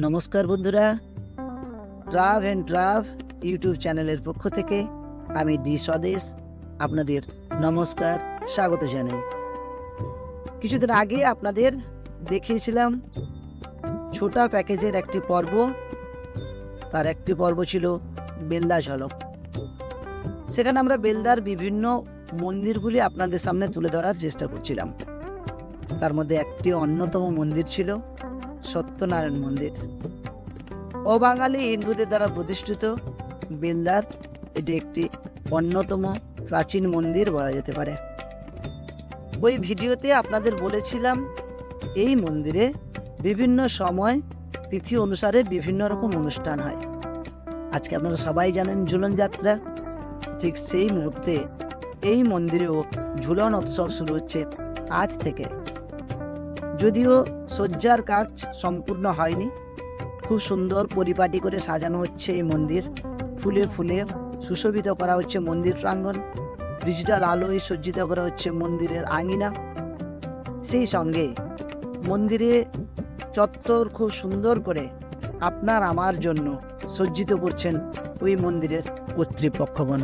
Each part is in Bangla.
নমস্কার বন্ধুরা ট্রাভ অ্যান্ড ট্রাভ ইউটিউব চ্যানেলের পক্ষ থেকে আমি ডি স্বদেশ আপনাদের নমস্কার, স্বাগত জানাই। কিছুদিন আগে আপনাদের দেখিয়েছিলাম ছোটা প্যাকেজের একটি পর্ব। তার একটি পর্ব ছিল বেলদা ঝলক। সেখানে আমরা বেলদার বিভিন্ন মন্দিরগুলি আপনাদের সামনে তুলে ধরার চেষ্টা করছিলাম। তার মধ্যে একটি অন্যতম মন্দির ছিল সত্যনারায়ণ মন্দির। অবাঙালি হিন্দুদের দ্বারা প্রতিষ্ঠিত বেলদার, এটি একটি অন্যতম প্রাচীন মন্দির বলা যেতে পারে। ওই ভিডিওতে আপনাদের বলেছিলাম, এই মন্দিরে বিভিন্ন সময় তিথি অনুসারে বিভিন্ন রকম অনুষ্ঠান হয়। আজকে আপনারা সবাই জানেন ঝুলন যাত্রা। ঠিক সেই মুহূর্তে এই মন্দিরেও ঝুলন উৎসব শুরু হচ্ছে আজ থেকে। যদিও সজ্জার কাজ সম্পূর্ণ হয়নি, খুব সুন্দর পরিপাটি করে সাজানো হচ্ছে এই মন্দির। ফুলে ফুলে সুশোভিত করা হচ্ছে মন্দির প্রাঙ্গণ, ডিজিটাল আলোয় সজ্জিত করা হচ্ছে মন্দিরের আঙিনা। সেই সঙ্গে মন্দিরে চত্বর খুব সুন্দর করে আপনার আমার জন্য সজ্জিত করছেন ওই মন্দিরের কর্তৃপক্ষগণ।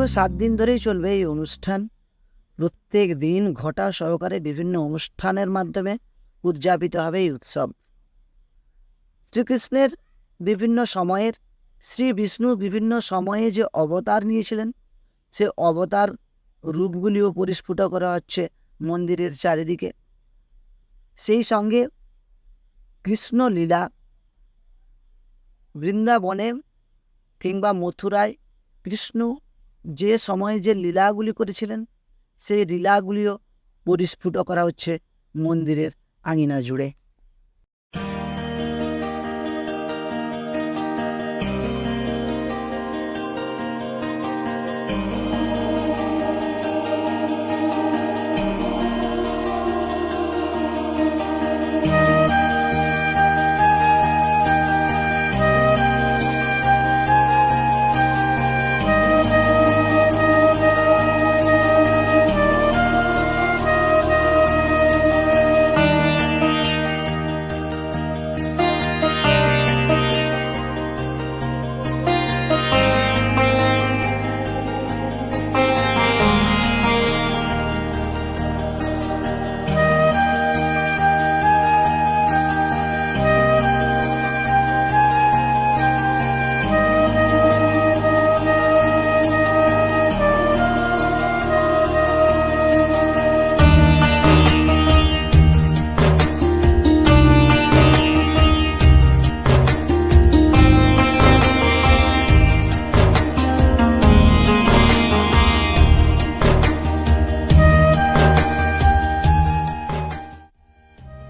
দীর্ঘ সাত দিন ধরেই চলবে এই অনুষ্ঠান। প্রত্যেক দিন ঘটা সহকারে বিভিন্ন অনুষ্ঠানের মাধ্যমে উদযাপিত হবে এই উৎসব। শ্রীকৃষ্ণের বিভিন্ন সময়ের, শ্রী বিষ্ণু বিভিন্ন সময়ে যে অবতার নিয়েছিলেন, সে অবতার রূপগুলিও পরিস্ফুট করা হচ্ছে মন্দিরের চারিদিকে। সেই সঙ্গে কৃষ্ণ লীলা বৃন্দাবনে কিংবা মথুরায় কৃষ্ণ যে সময়ে যে লীলাগুলি করেছিলেন সেই লীলাগুলিও পরিস্ফুট করা হচ্ছে মন্দিরের আঙিনা জুড়ে।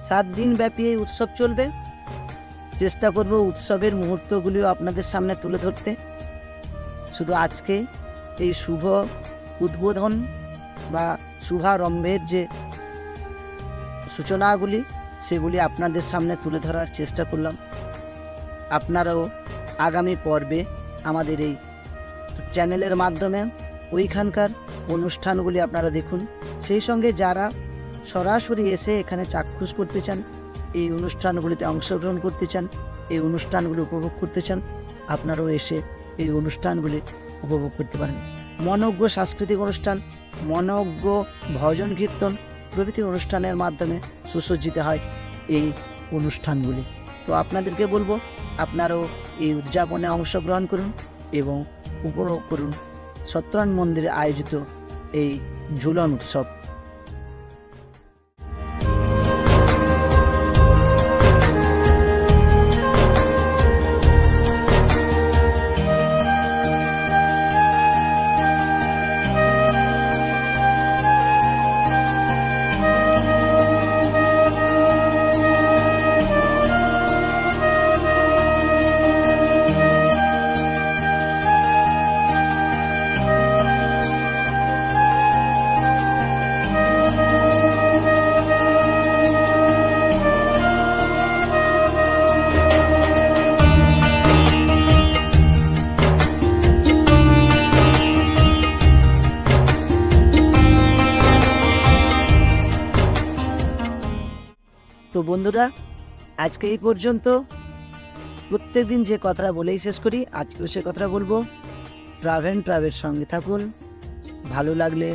সাত দিন ব্যাপী এই উৎসব চলবে। চেষ্টা করব উৎসবের মুহূর্তগুলিও আপনাদের সামনে তুলে ধরতে। শুধু আজকে এই শুভ উদ্বোধন বা শুভারম্ভের যে সূচনাগুলি, সেগুলি আপনাদের সামনে তুলে ধরার চেষ্টা করলাম। আপনারাও আগামী পর্বে আমাদের এই চ্যানেলের মাধ্যমে ওইখানকার অনুষ্ঠানগুলি আপনারা দেখুন। সেই সঙ্গে যারা সরাসরি এসে এখানে চাক্ষুষ করতে চান, এই অনুষ্ঠানগুলিতে অংশগ্রহণ করতে চান, এই অনুষ্ঠানগুলি উপভোগ করতে চান, আপনারাও এসে এই অনুষ্ঠানগুলি উপভোগ করতে পারেন। মনজ্ঞ সাংস্কৃতিক অনুষ্ঠান, মনজ্ঞ ভজন কীর্তন প্রভৃতি অনুষ্ঠানের মাধ্যমে সুসজ্জিত হয় এই অনুষ্ঠানগুলি। তো আপনাদেরকে বলব, আপনারাও এই উদযাপনে অংশগ্রহণ করুন এবং উপভোগ করুন। সত্যনারায়ণ মন্দিরে আয়োজিত এই ঝুলন উৎসব। তো বন্ধুরা, আজকে এই পর্যন্ত। প্রত্যেকদিন যে কথাটা বলেই শেষ করি, আজকেও সে কথাটা বলব। ট্রাভেল ট্রাভেল সঙ্গে থাকুন, ভালো লাগলে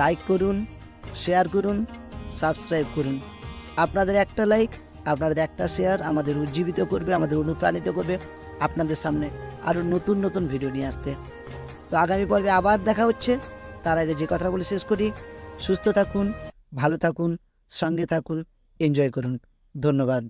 লাইক করুন, শেয়ার করুন, সাবস্ক্রাইব করুন। আপনাদের একটা লাইক, আপনাদের একটা শেয়ার আমাদের উজ্জীবিত করবে, আমাদের অনুপ্রাণিত করবে আপনাদের সামনে আরও নতুন নতুন ভিডিও নিয়ে আসতে। তো আগামী পর্বে আবার দেখা হচ্ছে। তার আগে যে কথা বলে শেষ করি, সুস্থ থাকুন, ভালো থাকুন, সঙ্গে থাকুন। এনজয় করুন। ধন্যবাদ।